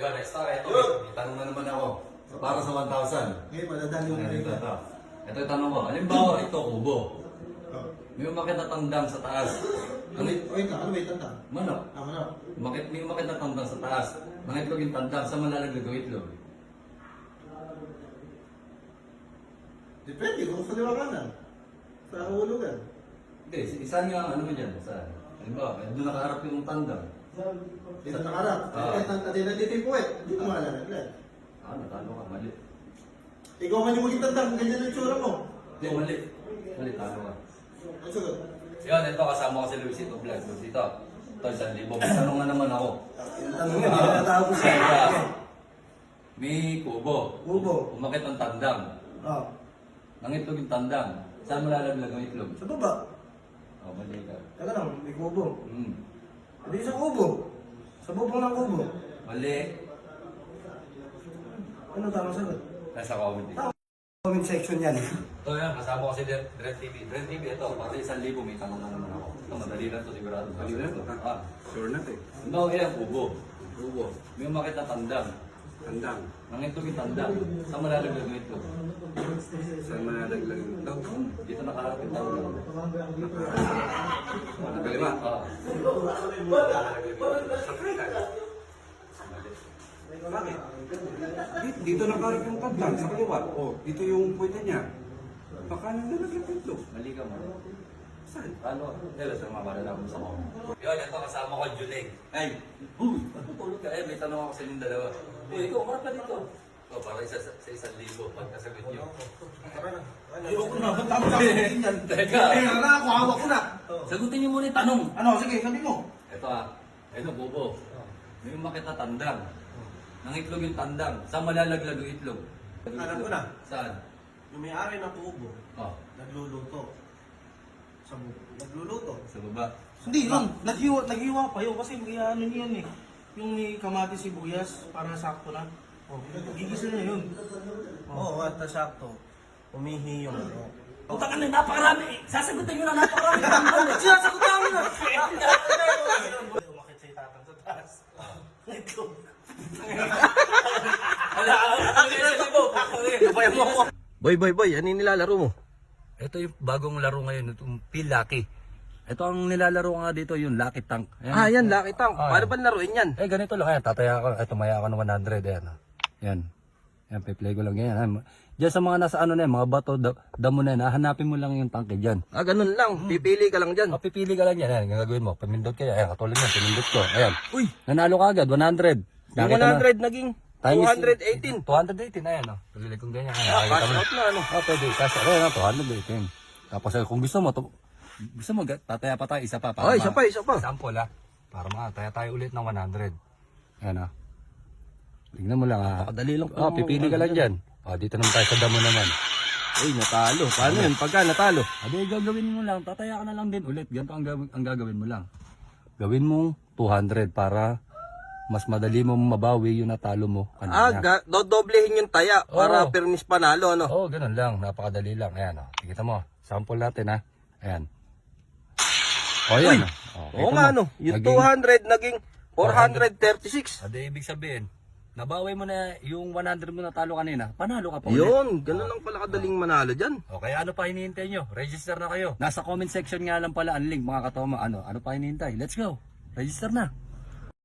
Yun, Nestor, ito. Yun. May tanong na naman ako. Para sa 1,000. Ngayon, madadali mo na Ito, ito, ito. Ito yung tanong ko. Halimbawa, ito, kubo. Oh. May umakit na tandang sa taas. Ang Wait, wait lang. Ano may tanda? manok. Ah, ano? Umakit, may umakit na tandang sa taas. Nangitlog yung tandang sa malalaglag ang itlog. Depende kung sa liwanganan. Sa uhulugan. Hindi, isa nga ano mo dyan. Saan? Halimbawa, doon nakaharap yung tandang. Dito nakarap. Ah. Kahit ang tanda dito yung puwet. Hindi ko malalaglag. Ah, natalo ka. Mali. Ikaw man yung maging tanda kung ganyan ang tsura mo. Hindi, mali. Mali, talo ka. Ang sagot. Yun, ito kasama ko si Luisito Vlog. Dito. Ito, isang libo. May tanong nga naman ako. Tanong nga, hindi na natapos siya. may kubo. Kubo. Umakit ang tandang. Oh. Nangitlog yung tandang. Saan malalaglag ang itlog? Sa baba. Oh, mali ka. Teka lang, may kubo. Hmm. Hindi sa kubo. Sa bubong ng kubo. Mali. Ano tamang sagot? Nasa comedy. Comment section yan. Ito yan, kasama ko si Dren Dren TV. Dren TV, ito, pati isang libo, may tanong na naman ako. Ito, madali lang to sigurado. Madali lang to. Ah, Sure na to eh. Ano yan, kubo. Kubo. May umakit na tandang. Tandang. Nangitlog yung tandang. Saan malalaglag ang itlog? Sa malalaglag ito. Dito nakaharap yung kanan. Bakit? Dito, dito nakarap yung tandang sa kaliwa. Oh, dito yung pwede niya. Baka nang nalaglag yung ito. Mali ka man. Saan? Ano? Dela sa mga malala mo sa ko. Yun, ito kasama ko, Juling. Ay, huy, matutulog ka. Eh, may tanong ako sa inyong dalawa. Eh, ikaw, marap ka dito. O, para isa, sa sa isang libo, pagkasagot nyo. Ayoko na, ba't tama sagutin yan? Teka. Eh, ano na, ako, hawak ko na. Sagutin niyo muna yung tanong. Ano, sige, sabi mo. Ito ah, ito bubo. May umakit na tandang. Nangitlog yung tandang. Saan malalaglag yung itlog? Alam ko na. Saan? Yung may-ari ng kubo, Oh, nagluluto. Sa bu- nagluluto. sa baba. Hindi, yun. Naghiwa, naghiwa pa yun kasi may ano yun eh. Yung may kamatis sibuyas, para sakto na. Oh, gigisa na yun. Oo, at sakto. Umihi yung ano. Puta ka na, napakarami. Sasagutin nyo na napakarami. Sinasagot namin na. Umakit sa itatang sa taas. Ala, ang isa mo. Kabayan mo ako. Boy, boy, boy, ano yung nilalaro mo? Ito yung bagong laro ngayon, itong Pilaki. Ito ang nilalaro nga dito, yung Lucky Tank. Ayan. Ah, yan, Lucky Tank. Ah, Paano yan. ba laruin yan? Eh, ganito lang. Ayan, tataya ako. Ito, maya ako ng 100. Ayan. Oh. Yan. Yan, pe-play ko lang yan. Diyan sa mga nasa ano na yan, mga bato, da, damo na yan, ah, hanapin mo lang yung tangke dyan. Ah, ganun lang. Pipili ka lang dyan. O, pipili ka lang yan. Ayan, gagawin mo. Pamindot ka yan. Ayan, katulad yan. Pamindot ko. Ayan. Uy! Nanalo ka agad. 100. Yung Nakita mo? 100 naging Times- 218. 218. Ayan, o. Pagili kong ganyan. Ah, cash out na ano. Oh, pwede. Cash out. Ayan, 218. Tapos, eh, kung gusto mo, to, gusto mo, tataya pa tayo. Isa pa. para Oh, isa pa, isa pa. Sample, ha. Para makataya tayo ulit ng 100. Ayan, ha. Tingnan mo lang, ha. Napakadali lang Oh, po. pipili ka lang dyan. Oh, dito naman tayo sa damo naman. Uy, natalo. Paano yun? Pagka natalo? Adi, gagawin mo lang. Tataya ka na lang din ulit. Ganito ang, gawin, ang gagawin mo lang. Gawin mong 200 para mas madali mo mabawi yung natalo mo Ah, kanina. ga- dodoblehin yung taya para Oo. permis panalo, ano? Oo, oh, ganun lang. Napakadali lang. Ayan, oh. Kita mo. Sample natin, ha. Ayan. O, oh, yan. Oh, Oo kita nga, mo. ano? Yung Naging- 200 naging 436. Adi, ibig sabihin, nabawi mo na yung 100 mo natalo kanina. Panalo ka pa ulit. Yun, ganun lang pala kadaling manalo dyan. O kaya ano pa hinihintay nyo? Register na kayo. Nasa comment section nga lang pala ang link mga katoma. Ano, ano pa hinihintay? Let's go. Register na.